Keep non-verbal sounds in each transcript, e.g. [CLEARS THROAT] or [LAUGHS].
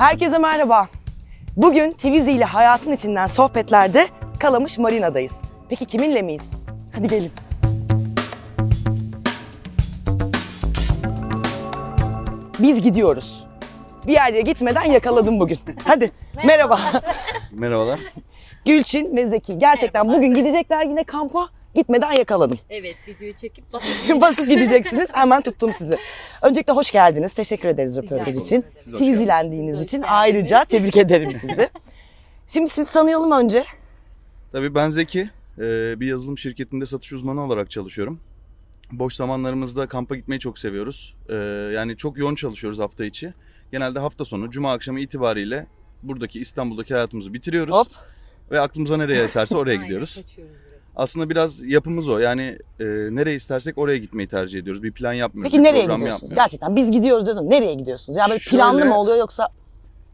Herkese merhaba. Bugün Twizy ile hayatın içinden sohbetlerde Kalamış Marina'dayız. Peki kiminle miyiz? Hadi gelin. Biz gidiyoruz. Bir yere gitmeden yakaladım bugün. [LAUGHS] Hadi merhaba. Merhabalar. Gülçin ve Zeki. Gerçekten bugün gidecekler yine kampa. Gitmeden yakaladım. Evet videoyu çekip basıp [LAUGHS] Basıp gideceksiniz. Hemen tuttum sizi. Öncelikle hoş geldiniz. Teşekkür ederiz röportaj için. Hoş için ayrıca tebrik ederim sizi. [LAUGHS] Şimdi sizi tanıyalım önce. Tabii ben Zeki. Ee, Bir yazılım şirketinde satış uzmanı olarak çalışıyorum. Boş zamanlarımızda kampa gitmeyi çok seviyoruz. Ee, Yani çok yoğun çalışıyoruz hafta içi. Genelde hafta sonu, cuma akşamı itibariyle buradaki İstanbul'daki hayatımızı bitiriyoruz. Hop. Ve aklımıza nereye eserse oraya Aynen, gidiyoruz. direkt. Aslında biraz yapımız o. Yani e, nereye istersek oraya gitmeyi tercih ediyoruz. Bir plan yapmıyoruz. Peki bir nereye program gidiyorsunuz? yapmıyoruz. Gerçekten biz gidiyoruz diyorsun. Nereye gidiyorsunuz? Yani böyle planlı Şöyle- mı oluyor yoksa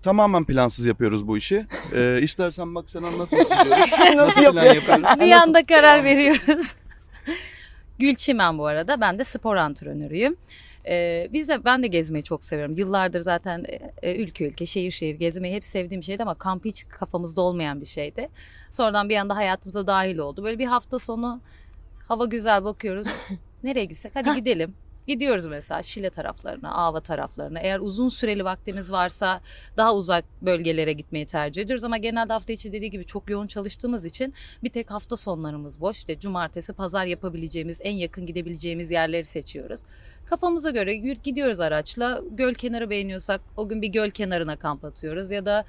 Tamamen plansız yapıyoruz bu işi. Ee, istersen bak sen anlat nasıl gidiyoruz. [LAUGHS] nasıl plan yapıyorsunuz? yapıyoruz? Bir anda karar veriyoruz. [LAUGHS] Gülçimen bu arada. Ben de spor antrenörüyüm. Ee, biz de ben de gezmeyi çok seviyorum. Yıllardır zaten e, ülke ülke, şehir şehir gezmeyi hep sevdiğim bir şeydi ama kamp hiç kafamızda olmayan bir şeydi. Sonradan bir anda hayatımıza dahil oldu. Böyle bir hafta sonu hava güzel bakıyoruz. [LAUGHS] Nereye gitsek? Hadi gidelim. Gidiyoruz mesela Şile taraflarına, Ava taraflarına. Eğer uzun süreli vaktimiz varsa daha uzak bölgelere gitmeyi tercih ediyoruz. Ama genelde hafta içi dediği gibi çok yoğun çalıştığımız için bir tek hafta sonlarımız boş. İşte cumartesi, pazar yapabileceğimiz, en yakın gidebileceğimiz yerleri seçiyoruz. Kafamıza göre gidiyoruz araçla. Göl kenarı beğeniyorsak o gün bir göl kenarına kamp atıyoruz. Ya da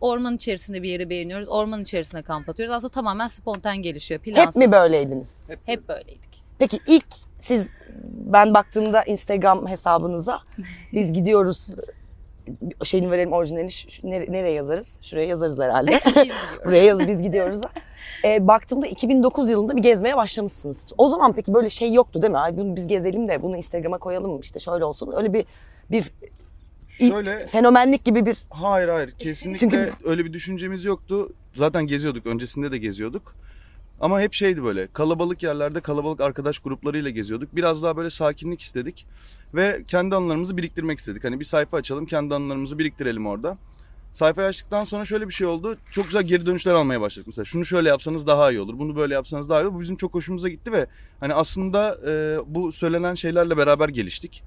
orman içerisinde bir yeri beğeniyoruz. Orman içerisine kamp atıyoruz. Aslında tamamen spontan gelişiyor. hep Plansız. mi böyleydiniz? Hep böyleydik. Peki ilk siz ben baktığımda Instagram hesabınıza biz gidiyoruz şeyini verelim orijinalini şu- şu- nere- nereye yazarız? Şuraya yazarız herhalde. [LAUGHS] Buraya yaz biz gidiyoruz. E, baktığımda 2009 yılında bir gezmeye başlamışsınız. O zaman peki böyle şey yoktu değil mi? Ay bunu biz gezelim de bunu Instagram'a koyalım işte şöyle olsun. Öyle bir bir Şöyle fenomenlik gibi bir Hayır hayır kesinlikle Çünkü- öyle bir düşüncemiz yoktu. Zaten geziyorduk öncesinde de geziyorduk. Ama hep şeydi böyle kalabalık yerlerde kalabalık arkadaş gruplarıyla geziyorduk. Biraz daha böyle sakinlik istedik. Ve kendi anılarımızı biriktirmek istedik. Hani bir sayfa açalım kendi anılarımızı biriktirelim orada. Sayfayı açtıktan sonra şöyle bir şey oldu. Çok güzel geri dönüşler almaya başladık. Mesela şunu şöyle yapsanız daha iyi olur. Bunu böyle yapsanız daha iyi olur. Bu bizim çok hoşumuza gitti ve hani aslında e, bu söylenen şeylerle beraber geliştik.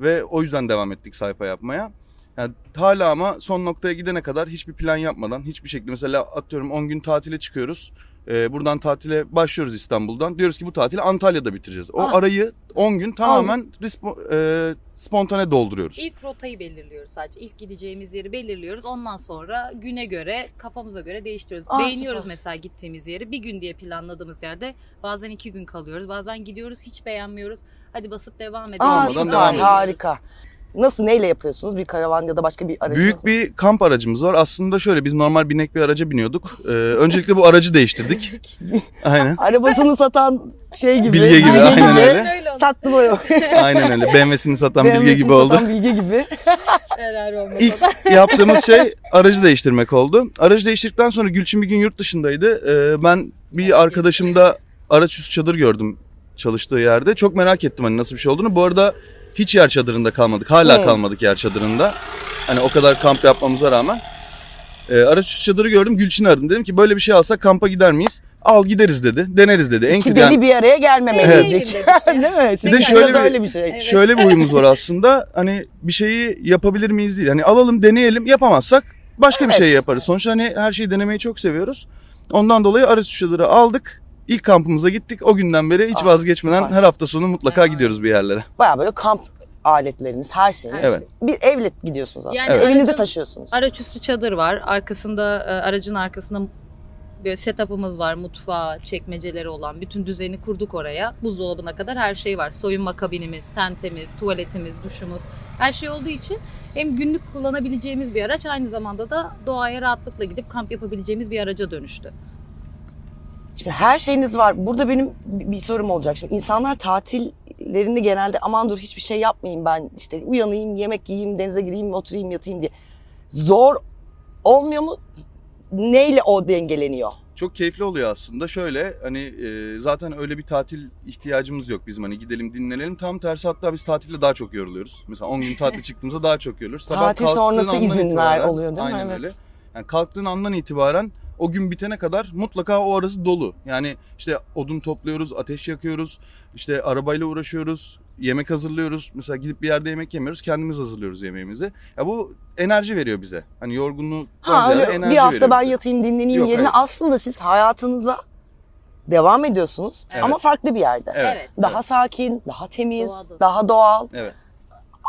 Ve o yüzden devam ettik sayfa yapmaya. Yani hala ama son noktaya gidene kadar hiçbir plan yapmadan hiçbir şekilde mesela atıyorum 10 gün tatile çıkıyoruz. Ee, buradan tatile başlıyoruz İstanbul'dan. Diyoruz ki bu tatili Antalya'da bitireceğiz. O Ah. arayı 10 gün tamamen rispo- e, spontane dolduruyoruz. İlk rotayı belirliyoruz sadece. İlk gideceğimiz yeri belirliyoruz. Ondan sonra güne göre, kafamıza göre değiştiriyoruz. Aa, Beğeniyoruz süper. mesela gittiğimiz yeri. Bir gün diye planladığımız yerde bazen iki gün kalıyoruz. Bazen gidiyoruz hiç beğenmiyoruz. Hadi basıp devam edelim. Aa, Olmadan süper, devam ediyoruz. harika. Nasıl neyle yapıyorsunuz? Bir karavan ya da başka bir aracınız Büyük mı? bir kamp aracımız var. Aslında şöyle biz normal binek bir araca biniyorduk. Ee, öncelikle bu aracı değiştirdik. [LAUGHS] Aynen. [LAUGHS] Arabasını satan şey gibi. Bilge gibi, aynen öyle. öyle oldu. Sattı bu [LAUGHS] araba. Aynen öyle. BMW'sini satan bilge BMW'sini gibi oldu. satan Bilge gibi. Erer olmadı. İlk yaptığımız şey aracı değiştirmek oldu. Aracı değiştirdikten sonra Gülçin bir gün yurt dışındaydı. Ee, ben bir arkadaşımda araç üstü çadır gördüm çalıştığı yerde. Çok merak ettim hani nasıl bir şey olduğunu. Bu arada hiç yer çadırında kalmadık. Hala Hmm. kalmadık yer çadırında. Hani o kadar kamp yapmamıza rağmen. Ee, araç üstü çadırı gördüm. Gülçin'i aradım. Dedim ki böyle bir şey alsak kampa gider miyiz? Al gideriz dedi. Deneriz dedi. En İki kötü deli yani- bir araya gelmemeli Evet. [LAUGHS] Değil mi? Sizin de biraz şöyle bir- öyle bir şey. Evet. Şöyle bir huyumuz var [LAUGHS] aslında. Hani bir şeyi yapabilir miyiz değil. Hani alalım deneyelim yapamazsak başka bir Evet. şey yaparız. Sonuçta hani her şeyi denemeyi çok seviyoruz. Ondan dolayı araç uçuşları aldık. İlk kampımıza gittik. O günden beri hiç Aa, vazgeçmeden süper. her hafta sonu mutlaka Evet. gidiyoruz bir yerlere. Baya böyle kamp aletleriniz, her şeyiniz. Evet. Bir evle gidiyorsunuz aslında. Yani Evet. Evinizde aracın- taşıyorsunuz. Araç üstü çadır var. Arkasında e, aracın arkasında böyle setup'ımız var. Mutfağı, çekmeceleri olan bütün düzeni kurduk oraya. Buzdolabına kadar her şey var. Soyunma kabinimiz, tentemiz, tuvaletimiz, duşumuz. Her şey olduğu için hem günlük kullanabileceğimiz bir araç aynı zamanda da doğaya rahatlıkla gidip kamp yapabileceğimiz bir araca dönüştü. Şimdi her şeyiniz var. Burada benim bir sorum olacak. Şimdi insanlar tatillerinde genelde aman dur hiçbir şey yapmayayım ben işte uyanayım, yemek yiyeyim, denize gireyim, oturayım, yatayım diye. Zor olmuyor mu? Neyle o dengeleniyor? Çok keyifli oluyor aslında. Şöyle hani e, zaten öyle bir tatil ihtiyacımız yok bizim hani gidelim dinlenelim. Tam tersi hatta biz tatilde daha çok yoruluyoruz. Mesela 10 gün tatil [LAUGHS] çıktığımızda daha çok yoruluyoruz. Tatil kalktığın sonrası andan izinler itibaren- oluyor değil mi? Aynen Evet. öyle. Yani kalktığın andan itibaren o gün bitene kadar mutlaka o arası dolu. Yani işte odun topluyoruz, ateş yakıyoruz, işte arabayla uğraşıyoruz, yemek hazırlıyoruz. Mesela gidip bir yerde yemek yemiyoruz, kendimiz hazırlıyoruz yemeğimizi. Ya bu enerji veriyor bize. Hani yorgunluğu Ha öyle enerji bir hafta ben bize. yatayım dinleneyim Yok, yerine hayır. aslında siz hayatınıza devam ediyorsunuz Evet. ama farklı bir yerde. Evet. Evet. Daha sakin, daha temiz, Doğadasın. daha doğal. Evet.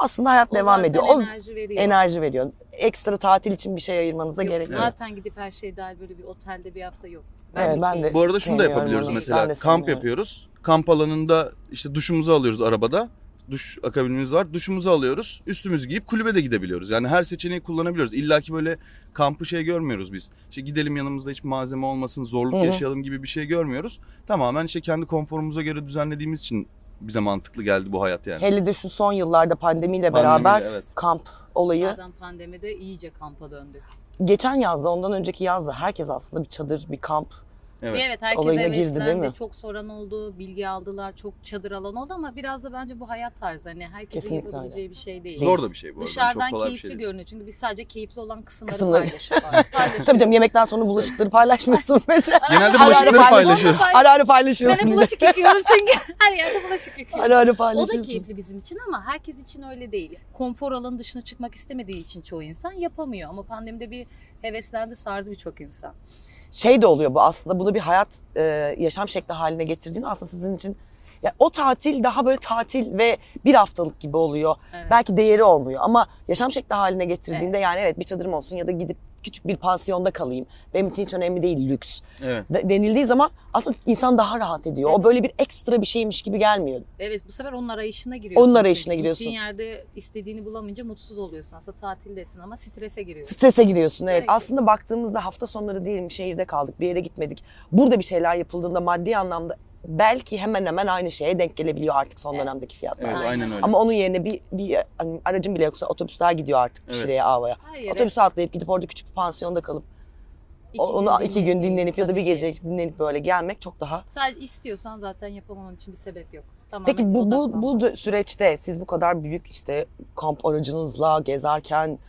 Aslında hayat O devam ediyor. O enerji veriyor. enerji veriyor. Ekstra tatil için bir şey ayırmanıza Yok, gerek yok. Zaten gidip her şey dahil böyle bir otelde bir hafta yok. Evet, ben de- Bu arada şunu da yapabiliyoruz onu. mesela. Ben de Kamp yapıyoruz. Kamp alanında işte duşumuzu alıyoruz arabada. Duş akabinimiz var. Duşumuzu alıyoruz. Üstümüzü giyip kulübe de gidebiliyoruz. Yani her seçeneği kullanabiliyoruz. İlla ki böyle kampı şey görmüyoruz biz. İşte gidelim yanımızda hiç malzeme olmasın, zorluk Hı hı. yaşayalım gibi bir şey görmüyoruz. Tamamen işte kendi konforumuza göre düzenlediğimiz için bize mantıklı geldi bu hayat yani. Hele de şu son yıllarda pandemiyle Pandemiyle, beraber evet. kamp olayı. Zaten pandemide iyice kampa döndük. Geçen yazda ondan önceki yazda herkes aslında bir çadır, bir kamp. Evet. Ve evet herkes Olayına girdi, değil heveslendi. mi? Çok soran oldu, bilgi aldılar, çok çadır alan oldu ama biraz da bence bu hayat tarzı. Hani herkesin Kesinlikle yapabileceği bir şey değil. Zor da bir şey bu arada. Dışarıdan Çok kolay bir keyifli şey değil. görünüyor çünkü biz sadece keyifli olan kısımları, Kısımları. paylaşıyoruz. [LAUGHS] Paylaşıyoruz. Tabii canım yemekten sonra bulaşıkları paylaşmıyorsun mesela. Genelde Ara ara bulaşıkları paylaş- paylaşıyoruz. Ara ara Ben paylaşıyorsun. hep bir de. bulaşık yıkıyorum çünkü [LAUGHS] her yerde bulaşık yıkıyorum. Ara ara O da paylaşıyorsun. keyifli bizim için ama herkes için öyle değil. Konfor alanı dışına çıkmak istemediği için çoğu insan yapamıyor. Ama pandemide bir heveslendi, sardı birçok insan. Şey de oluyor bu aslında bunu bir hayat e, yaşam şekli haline getirdiğinde aslında sizin için ya o tatil daha böyle tatil ve bir haftalık gibi oluyor. Evet. Belki değeri olmuyor ama yaşam şekli haline getirdiğinde yani evet bir çadırım olsun ya da gidip küçük bir pansiyonda kalayım. Benim için hiç önemli değil lüks. Evet. De- denildiği zaman aslında insan daha rahat ediyor. O Evet. böyle bir ekstra bir şeymiş gibi gelmiyor. Evet bu sefer onun arayışına giriyorsun. Onun arayışına Çünkü giriyorsun. Gittiğin yerde istediğini bulamayınca mutsuz oluyorsun. Aslında tatildesin ama strese giriyorsun. Strese giriyorsun evet. Direkt. Aslında baktığımızda hafta sonları diyelim şehirde kaldık bir yere gitmedik. Burada bir şeyler yapıldığında maddi anlamda belki hemen hemen aynı şeye denk gelebiliyor artık son dönemdeki fiyatlar. Evet, Aynen. öyle. Ama onun yerine bir, bir hani aracın bile yoksa otobüsler gidiyor artık Evet. Şile'ye, Ava'ya. Her yere Otobüse atlayıp gidip orada küçük bir pansiyonda kalıp iki o- onu gün iki gün dinlenip ya da bir gece dinlenip böyle gelmek çok daha. Sadece istiyorsan zaten yapamaman için bir sebep yok. Tamamen Peki bu bu odaklan. bu dö- süreçte siz bu kadar büyük işte kamp aracınızla gezerken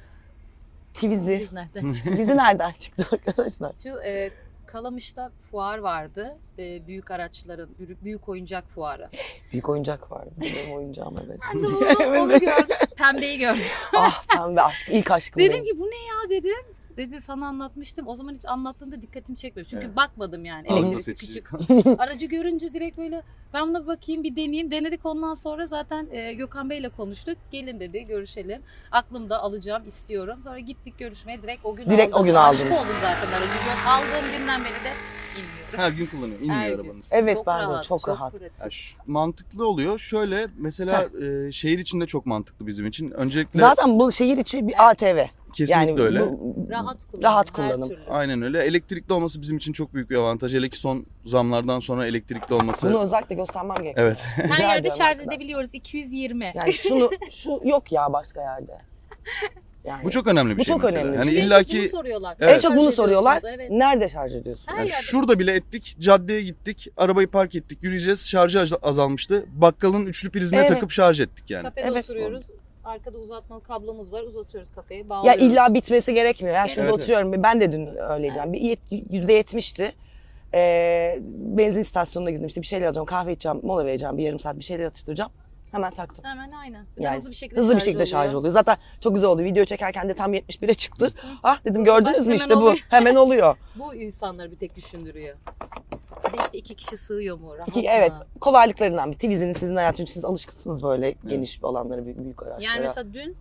Twizy Biz nereden çıktık? Twizy nereden çıktı arkadaşlar? Şu e, Kalamış'ta fuar vardı. E, büyük araçların, büyük- oyuncak fuarı. [LAUGHS] Büyük oyuncak var. Benim oyuncağım evet. Ben de onu, [LAUGHS] onu gördüm. Pembeyi gördüm. ah pembe aşk, ilk aşkım Dedim benim. ki bu ne ya dedim. Dedi sana anlatmıştım. O zaman hiç anlattığında dikkatimi çekmiyor. Çünkü Evet. bakmadım yani. Seçici. küçük. [LAUGHS] Aracı görünce direkt böyle ben buna bakayım bir deneyeyim. Denedik ondan sonra zaten e, Gökhan Bey'le konuştuk. Gelin dedi görüşelim. Aklımda alacağım istiyorum. Sonra gittik görüşmeye direkt o gün Direkt aldım. o gün Aşık aldınız. oldum zaten aracı. Aldığım günden beri de inmiyorum. Her gün kullanıyor. İnmiyor Her gün. arabanın. Evet Çok ben de çok rahat. pratik. Ya şu- mantıklı oluyor. Şöyle mesela e, şehir içinde çok mantıklı bizim için. Öncelikle Zaten bu şehir içi bir ATV. kesinlikle yani öyle. bu- Rahat kullanım. Rahat her kullanım. türlü. Aynen öyle. Elektrikli olması bizim için çok büyük bir avantaj. Hele ki son zamlardan sonra elektrikli olması. Bunu özellikle göstermem gerekiyor. Evet. Her Rica yerde şarj arkadaşlar. edebiliyoruz. 220. Yani şunu [LAUGHS] şu yok ya başka yerde. Yani Bu çok önemli bir Bu şey çok mesela. önemli bir Yani Şey, illa çok bunu ki soruyorlar. Evet. en çok bunu soruyorlar. Evet. Nerede şarj ediyorsun? Her yani yerde. şurada bile ettik. Caddeye gittik. Arabayı park ettik. Yürüyeceğiz. Şarjı az- azalmıştı. Bakkalın üçlü prizine Evet. takıp şarj ettik yani. Kafede Evet. oturuyoruz. Arkada uzatmalı kablomuz var. Uzatıyoruz kafeyi. Ya Bağlıyoruz. illa bitmesi gerekmiyor. Yani şurada Evet, evet. oturuyorum. Ben de dün öyleydim. Yani bir yet- yüzde yetmişti. Ee, benzin istasyonuna girdim işte bir şeyler alacağım, kahve içeceğim, mola vereceğim, bir yarım saat bir şeyler atıştıracağım. Hemen taktım. Hemen aynen. Yani hızlı bir şekilde Hızlı bir şarj şekilde şarj oluyor. oluyor. Zaten çok güzel oldu. Video çekerken de tam 71'e çıktı. Hı. Ah dedim gördünüz mü işte bu. oluyor. [LAUGHS] Hemen oluyor. [LAUGHS] Bu insanları bir tek düşündürüyor. Bir de işte iki kişi sığıyor mu? Rahat İki, mı? evet kolaylıklarından bir. Twiz'in sizin hayatınız siz alışkınsınız böyle geniş olanlara büyük, büyük araçlara. Yani mesela dün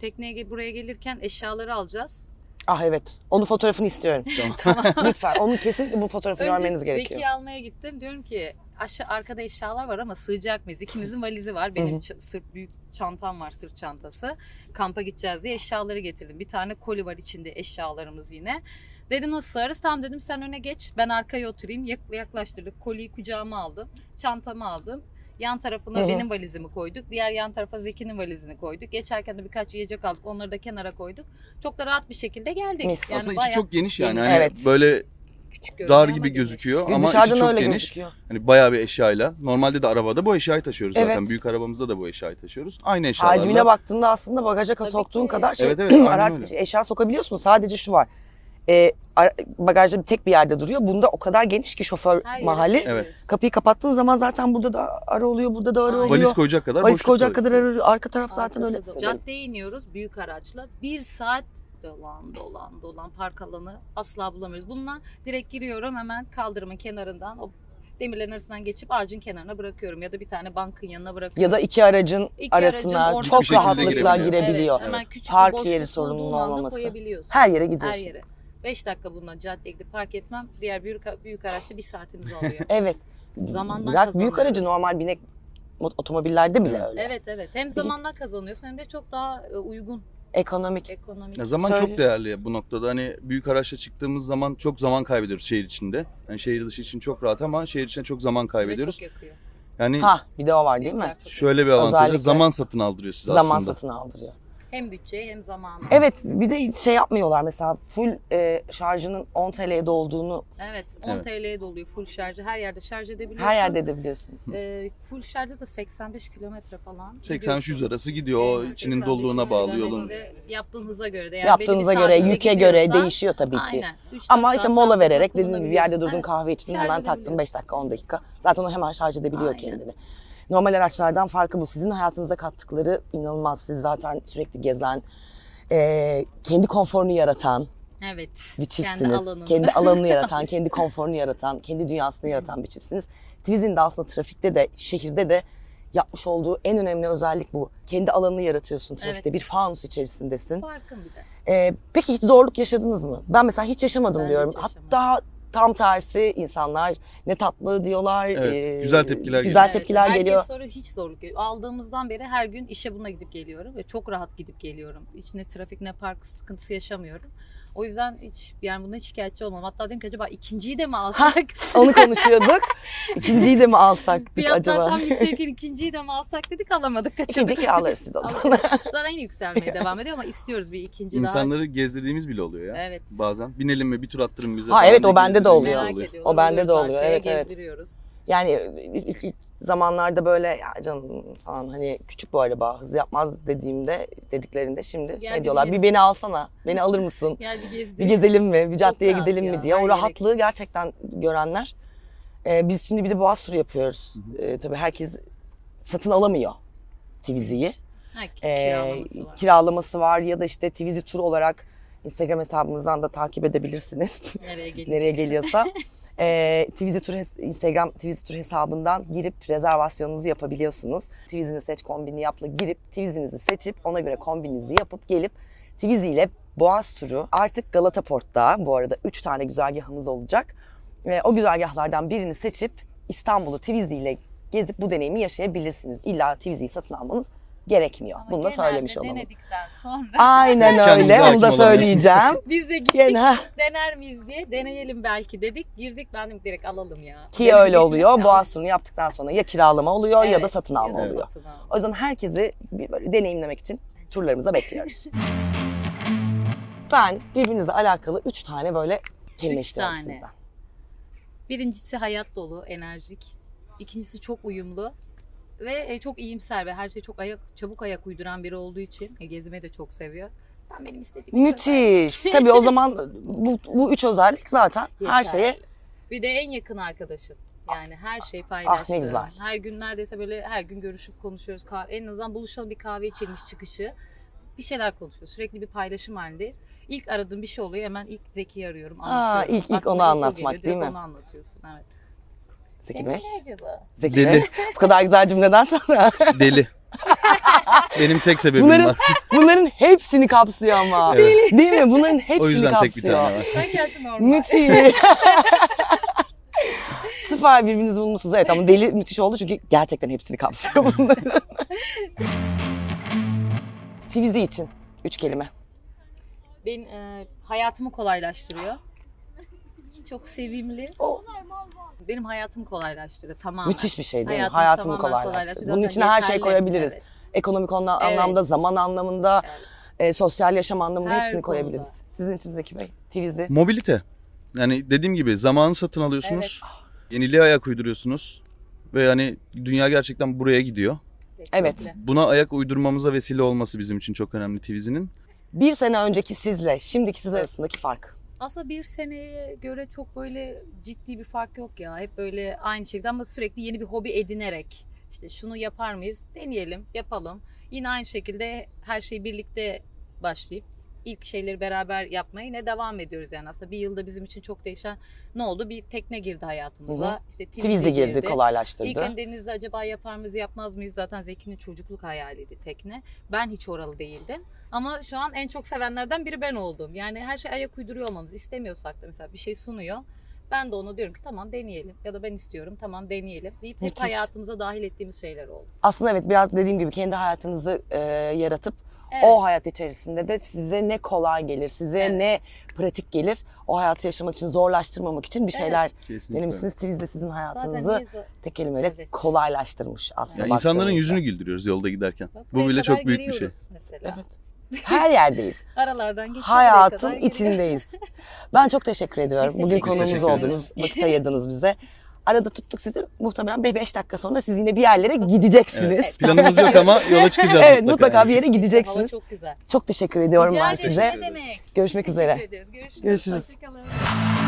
tekneye buraya gelirken eşyaları alacağız. Ah evet. Onun fotoğrafını istiyorum. [LAUGHS] Lütfen. Onun kesinlikle bu fotoğrafını görmeniz Önce gerekiyor. Zeki'yi almaya gittim. Diyorum ki aşağı arkada eşyalar var ama sığacak mıyız? İkimizin valizi var. Benim ç- sırt büyük çantam var, sırt çantası. Kampa gideceğiz diye eşyaları getirdim. Bir tane koli var içinde eşyalarımız yine. Dedim nasıl sığarız? Tamam dedim sen öne geç. Ben arkaya oturayım. Yak- yaklaştırdık. Koliyi kucağıma aldım. Çantamı aldım. Yan tarafına Hı hı. benim valizimi koyduk. Diğer yan tarafa Zeki'nin valizini koyduk. Geçerken de birkaç yiyecek aldık. Onları da kenara koyduk. Çok da rahat bir şekilde geldik. Mis. Yani Aslında bayağı- içi çok geniş yani. Geniş. Hani Evet. böyle küçük görünüyor dar ama gibi geniş. gözüküyor ama içi Dışarıdan çok öyle geniş. gözüküyor. Hani bayağı bir eşyayla. Normalde de arabada bu eşyayı taşıyoruz zaten. Evet. Büyük arabamızda da bu eşyayı taşıyoruz. Aynı eşyalarla. Hacmine baktığında aslında bagaja Tabii soktuğun ki. kadar şey Evet, evet, [CLEARS THROAT] aynen araç öyle. eşya sokabiliyorsun. Sadece şu var. E, bagajda bir tek bir yerde duruyor. Bunda o kadar geniş ki şoför Her mahalli. Evet. Kapıyı kapattığın zaman zaten burada da ara oluyor, burada da ara Aynen. oluyor. Valiz koyacak kadar Valiz koyacak kadar ara, arka taraf zaten öyle. Arkası da- Caddeye iniyoruz büyük araçla. Bir saat dolan dolan dolan park alanı asla bulamıyoruz. Bununla direkt giriyorum hemen kaldırımın kenarından o demirlerin arasından geçip ağacın kenarına bırakıyorum. Ya da bir tane bankın yanına bırakıyorum. Ya da iki aracın İki arasına aracın çok rahatlıkla girebiliyor. girebiliyor. Evet, hemen küçük Park yeri anda olmaması. Her yere Her gidiyorsun. yere. 5 dakika bununla caddeye gidip park etmem. Diğer büyük, büyük araçta bir saatimiz alıyor. [LAUGHS] Evet. Zamandan Bırak büyük kazanıyoruz. aracı normal binek ot- otomobillerde bile Evet. öyle. evet evet. Hem zamandan kazanıyorsun hem de çok daha e, uygun Ekonomik. ekonomik. Ya zaman Söyle. çok değerli bu noktada. Hani büyük araçla çıktığımız zaman çok zaman kaybediyoruz şehir içinde. Yani şehir dışı için çok rahat ama şehir içinde çok zaman Ve kaybediyoruz. Çok yakıyor. Yani Ha bir de o var değil mi? Çok şöyle bir avantajı Özellikle- zaman satın aldırıyor size Zaman aslında. satın aldırıyor. Hem bütçe hem zamanı. Evet bir de şey yapmıyorlar mesela full e, şarjının 10 TL'de olduğunu Evet 10 Evet. TL'ye doluyor full şarjı. Her yerde şarj edebiliyorsun. her yerde edebiliyorsunuz. Ee, full şarjı da 85 kilometre falan. 80-100 arası gidiyor o Aynen, içinin 85 doluluğuna bağlı yolun. Yaptığın hıza göre de. Yani Yaptığınıza belli bir göre, saatte yüke göre gidiyorsan- değişiyor tabii ki. Aynen. Üç, dört Ama işte saat mola vererek dediğim gibi bir yerde kullanabiliyorsun. durdun kahve içtin Şarj hemen taktın edebiliyorsun. 5 dakika 10 dakika. Zaten o hemen şarj edebiliyor Aynen. kendini. Normal araçlardan farkı bu. Sizin hayatınıza kattıkları inanılmaz. Siz zaten sürekli gezen, e, kendi konforunu yaratan Evet. bir çiftsiniz. Kendi alanını. Kendi alanını [LAUGHS] yaratan, kendi konforunu yaratan, kendi dünyasını yaratan bir çiftsiniz. Twizy'nin de aslında trafikte de, şehirde de yapmış olduğu en önemli özellik bu. Kendi alanını yaratıyorsun trafikte. Evet. Bir fanus içerisindesin. Farkın bir de. Ee, peki hiç zorluk yaşadınız mı? Ben mesela hiç yaşamadım Ben diyorum. hiç yaşamadım. Hatta tam tersi insanlar ne tatlı diyorlar. Evet, ee, güzel tepkiler Güzel Evet, tepkiler herkes geliyor. soruyor hiç zorluk yok. Aldığımızdan beri her gün işe buna gidip geliyorum ve çok rahat gidip geliyorum. Hiç ne trafik ne park sıkıntısı yaşamıyorum. O yüzden hiç yani bundan şikayetçi olmam. Hatta dedim ki acaba ikinciyi de mi alsak? [LAUGHS] Onu konuşuyorduk. İkinciyi de mi alsak dedik Fiyatlar acaba? tam yükselirken ikinciyi de mi alsak dedik alamadık kaçırdık. İkinci kiralarız siz o zaman. Zaten yine yükselmeye [LAUGHS] devam ediyor ama istiyoruz bir ikinci İnsanları gezdirdiğimiz bile oluyor daha. ya. Evet. Bazen binelim mi bir tur attırın bize. Ha, falan evet, diye o bende de gezdirdiğimiz oluyor. Merak ediyorlar. O bende de oluyor, evet, evet. Gezdiriyoruz. Yani ilk, ilk zamanlarda böyle ya canım falan hani küçük bu araba hız yapmaz dediğimde dediklerinde şimdi Gel şey bir diyorlar bir beni alsana beni alır mısın? Gel bir gezdir. bir gezelim mi? Bir caddeye rahat gidelim ya, mi diye. O rahatlığı gerçekten görenler. Ee, biz şimdi bir de boğaz turu yapıyoruz. Ee, tabii herkes satın alamıyor Twizy'yi Ha, Ee, kiralaması var. kiralaması var ya da işte Twizy tur olarak Instagram hesabımızdan da takip edebilirsiniz. Nereye [LAUGHS] nereye geliyorsa. [LAUGHS] Ee, Twizy Tur hes- Instagram Twizy Tur hesabından girip rezervasyonunuzu yapabiliyorsunuz. Twizy'ni seç kombini yapla girip Twizy'nizi seçip ona göre kombinizi yapıp gelip Twizy ile Boğaz turu artık Galata Port'ta bu arada 3 tane güzergahımız olacak. Ve o güzergahlardan birini seçip İstanbul'u Twizy ile gezip bu deneyimi yaşayabilirsiniz. İlla Twizy'yi satın almanız gerekmiyor. Ama Bunu da söylemiş olalım. sonra Aynen öyle. Onu da söyleyeceğim. [LAUGHS] biz de gittik Gene, ha. dener miyiz diye deneyelim belki dedik. Girdik ben dedim direkt alalım ya. Ki Deneyelim. öyle oluyor. Alalım. Boğaz turunu yaptıktan sonra ya kiralama oluyor ya da Evet, satın alma ya da oluyor. satın alma. O yüzden herkesi bir böyle deneyimlemek için turlarımıza bekliyoruz. [LAUGHS] ben birbirinizle alakalı üç tane böyle kelime Üç istiyorum tane. sizden. Birincisi hayat dolu, enerjik. İkincisi çok uyumlu ve e, çok iyimser ve her şey çok ayak çabuk ayak uyduran biri olduğu için e, gezmeyi de çok seviyor. Ben benim istediğim Müthiş. Tabii o [LAUGHS] zaman bu, bu üç özellik zaten her Yeterli. şeye Bir de en yakın arkadaşım. Yani her şey paylaştığım. Ah, ne güzel. Her gün neredeyse böyle her gün görüşüp konuşuyoruz. Kahve, en azından buluşalım bir kahve içilmiş çıkışı. Bir şeyler konuşuyoruz. Sürekli bir paylaşım halindeyiz. İlk aradığım bir şey oluyor hemen ilk Zeki'yi arıyorum. Aa, Anlatıyorum. ilk- ilk Aklıma onu anlatmak, geliyor, değil mi? Onu anlatıyorsun evet. Zeki Senin Bey. ne acaba? Zeki Deli. Bu kadar güzel cümleden sonra Deli. [LAUGHS] Benim tek sebebim Bunların- var. [LAUGHS] bunların hepsini kapsıyor ama. Evet. Değil mi? Bunların O hepsini yüzden tek bir kapsıyor. tane var. Ben normal. Müthiş. [LAUGHS] Süper birbirinizi bulmuşsunuz. Evet ama deli müthiş oldu çünkü gerçekten hepsini kapsıyor bunların. Twizy için üç kelime. Benim e, hayatımı kolaylaştırıyor. Çok sevimli. O Benim hayatımı kolaylaştırıyor tamamen. müthiş bir şey değil mi? Hayatımı Hayatımı tamamen kolaylaştırıyor. Bunun içine her şey yeterli. koyabiliriz. Evet. Ekonomik anla- Evet. anlamda, zaman anlamında, Evet. e, sosyal yaşam anlamında Her hepsini konuda. koyabiliriz. Sizin için Zeki Bey, Twizy. Mobilite. Yani dediğim gibi zamanı satın alıyorsunuz. Yeniliğe ayak uyduruyorsunuz. Ve hani dünya gerçekten buraya gidiyor. Evet. Kesinlikle. Buna ayak uydurmamıza vesile olması bizim için çok önemli Twizy'nin. Bir sene önceki sizle şimdiki siz arasındaki fark. Aslında bir seneye göre çok böyle ciddi bir fark yok ya. Hep böyle aynı şekilde ama sürekli yeni bir hobi edinerek işte şunu yapar mıyız? Deneyelim, yapalım. Yine aynı şekilde her şeyi birlikte başlayıp ilk şeyleri beraber yapmaya yine devam ediyoruz yani. Aslında bir yılda bizim için çok değişen ne oldu? Bir tekne girdi hayatımıza. Hı hı. İşte Twizy girdi, kolaylaştırdı. İlk hani denizde acaba yapar mıyız yapmaz mıyız? Zaten Zeki'nin çocukluk hayaliydi tekne. Ben hiç oralı değildim. Ama şu an en çok sevenlerden biri ben oldum. Yani her şey ayak uyduruyor olmamız. istemiyorsak da mesela bir şey sunuyor. Ben de ona diyorum ki tamam deneyelim. Ya da ben istiyorum tamam deneyelim. Deyip hep Müthiş. hayatımıza dahil ettiğimiz şeyler oldu. Aslında evet biraz dediğim gibi kendi hayatınızı e, yaratıp Evet. o hayat içerisinde de size ne kolay gelir, size Evet. ne pratik gelir. O hayatı yaşamak için, zorlaştırmamak için bir Evet. şeyler Kesinlikle. denemişsiniz. Twiz de sizin hayatınızı tek kelimeyle Evet. kolaylaştırmış aslında. Yani insanların yüzünü güldürüyoruz yolda giderken. Bak, Bu bile çok büyük bir şey. Mesela. Evet. Her yerdeyiz. [LAUGHS] Aralardan Hayatın içindeyiz. Ben çok teşekkür ediyorum. Biz Bugün teşekkür konuğumuz oldunuz. Vakit ayırdınız bize. Arada tuttuk sizi. Muhtemelen 5 dakika sonra siz yine bir yerlere gideceksiniz. Evet. Planımız yok ama yola çıkacağız Evet mutlaka. mutlaka bir yere Hava gideceksiniz. çok güzel. Çok teşekkür ediyorum Rica ben size. Demek? Görüşmek Teşekkür üzere. ederiz. Görüşürüz. Görüşürüz. Hoşçakalın.